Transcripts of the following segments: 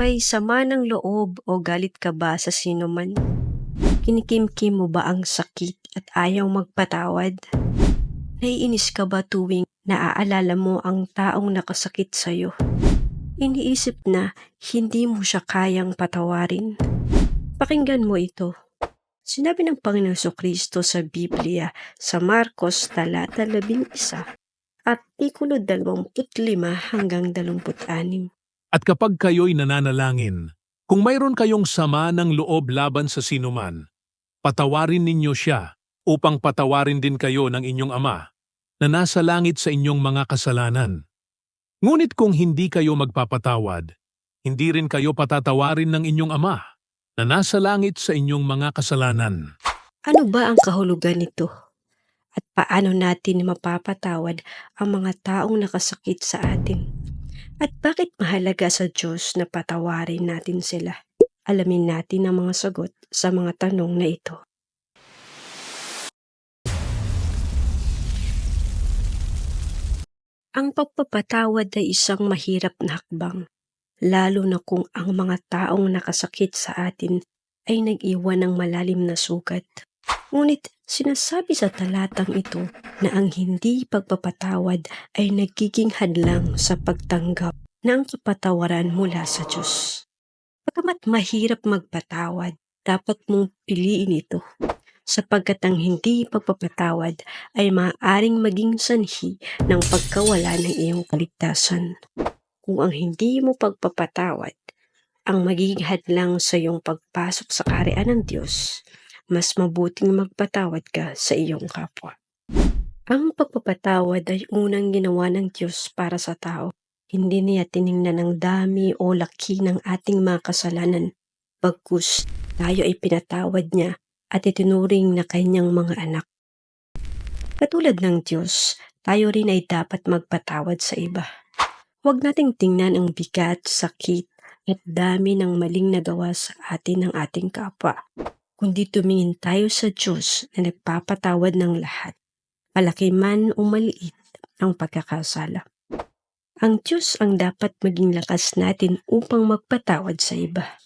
May sama ng loob o galit ka ba sa sino man? Kinikimkim mo ba ang sakit at ayaw magpatawad? Naiinis ka ba tuwing naaalala mo ang taong nakasakit sa'yo? Iniisip na hindi mo siya kayang patawarin. Pakinggan mo ito. Sinabi ng Panginoon Kristo sa Biblia sa Marcos talata 11 artikulo 25 hanggang 26. At kapag kayo'y nananalangin, kung mayroon kayong sama ng loob laban sa sinuman, patawarin ninyo siya upang patawarin din kayo ng inyong Ama na nasa langit sa inyong mga kasalanan. Ngunit kung hindi kayo magpapatawad, hindi rin kayo patatawarin ng inyong Ama na nasa langit sa inyong mga kasalanan. Ano ba ang kahulugan nito? At paano natin mapapatawad ang mga taong nakasakit sa atin? At bakit mahalaga sa Diyos na patawarin natin sila? Alamin natin ang mga sagot sa mga tanong na ito. Ang pagpapatawad ay isang mahirap na hakbang, lalo na kung ang mga taong nakasakit sa atin ay nag-iwan ng malalim na sugat. Ngunit sinasabi sa talatang ito na ang hindi pagpapatawad ay nagiging hadlang sa pagtanggap ng kapatawaran mula sa Diyos. Pagkamat mahirap magpatawad, dapat mong piliin ito sapagkat ang hindi pagpapatawad ay maaaring maging sanhi ng pagkawala ng iyong kaligtasan. Kung ang hindi mo pagpapatawad ang magiging hadlang sa iyong pagpasok sa kaharian ng Diyos, mas mabuting magpatawad ka sa iyong kapwa. Ang pagpapatawad ay unang ginawa ng Diyos para sa tao. Hindi niya tiningnan ang dami o laki ng ating mga kasalanan. Bagkus, tayo ay pinatawad niya at itinuring na kanyang mga anak. Katulad ng Diyos, tayo rin ay dapat magpatawad sa iba. Huwag nating tingnan ang bigat, sakit, at dami ng maling nagawa sa atin ng ating kapwa. Kundi tumingin tayo sa Diyos na nagpapatawad ng lahat, malaki man o maliit ang pagkakasala. Ang Diyos ang dapat maging lakas natin upang magpatawad sa iba.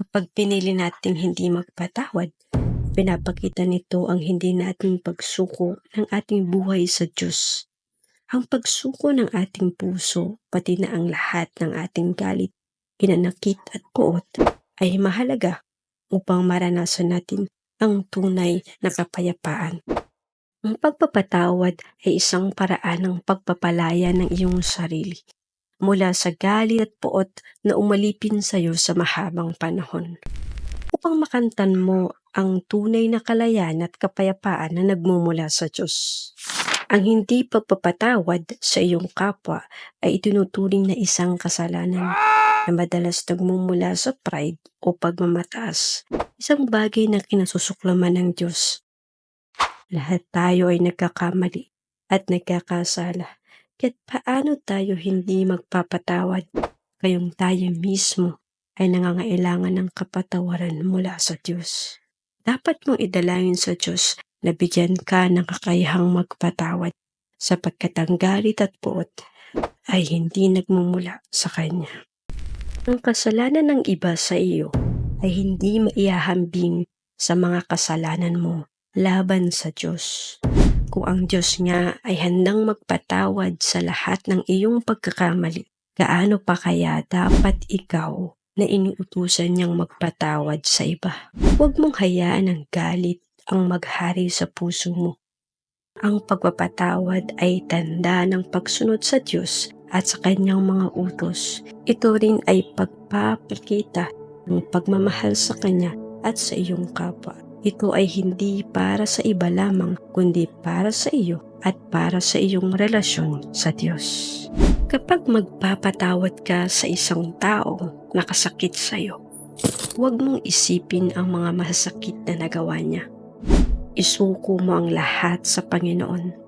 Kapag pinili nating hindi magpatawad, pinapakita nito ang hindi nating pagsuko ng ating buhay sa Diyos. Ang pagsuko ng ating puso, pati na ang lahat ng ating galit, pinanakit at puot, ay mahalaga upang maranasan natin ang tunay na kapayapaan. Ang pagpapatawad ay isang paraan ng pagpapalaya ng iyong sarili mula sa galit at puot na umalipin sa iyo sa mahabang panahon. Upang makantan mo ang tunay na kalayan at kapayapaan na nagmumula sa Diyos. Ang hindi pagpapatawad sa iyong kapwa ay itinuturing na isang kasalanan na madalas nagmumula sa pride o pagmamataas. Isang bagay na kinasusuklaman ng Diyos. Lahat tayo ay nagkakamali at nagkakasala. Kaya't paano tayo hindi magpapatawad? Kayong tayo mismo ay nangangailangan ng kapatawaran mula sa Diyos. Dapat mong idalangin sa Diyos na bigyan ka ng kakayahang magpatawad sapagkat ang galit at puot ay hindi nagmumula sa Kanya. Ang kasalanan ng iba sa iyo ay hindi maihahambing sa mga kasalanan mo laban sa Diyos. Kung ang Diyos nga ay handang magpatawad sa lahat ng iyong pagkakamali, gaano pa kaya dapat ikaw na inuutusan niyang magpatawad sa iba? Huwag mong hayaan ang galit ang maghari sa puso mo. Ang pagpapatawad ay tanda ng pagsunod sa Diyos at sa kanyang mga utos. Ito rin ay pagpapakita ng pagmamahal sa Kanya at sa iyong kapwa. Ito ay hindi para sa iba lamang, kundi para sa iyo at para sa iyong relasyon sa Diyos. Kapag magpapatawad ka sa isang taong nakasakit sa iyo, huwag mong isipin ang mga masasakit na nagawa niya. Isuko mo ang lahat sa Panginoon.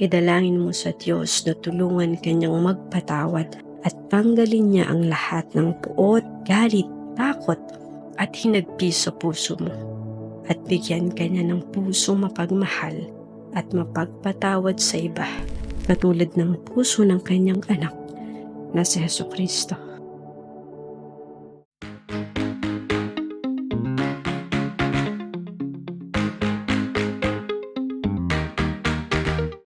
Idalangin mo sa Diyos na tulungan kanyang magpatawad at tanggalin niya ang lahat ng puot, galit, takot at hinagpi sa puso mo at bigyan ka niya ng puso mapagmahal at mapagpatawad sa iba, katulad ng puso ng kanyang anak na si Heso Kristo.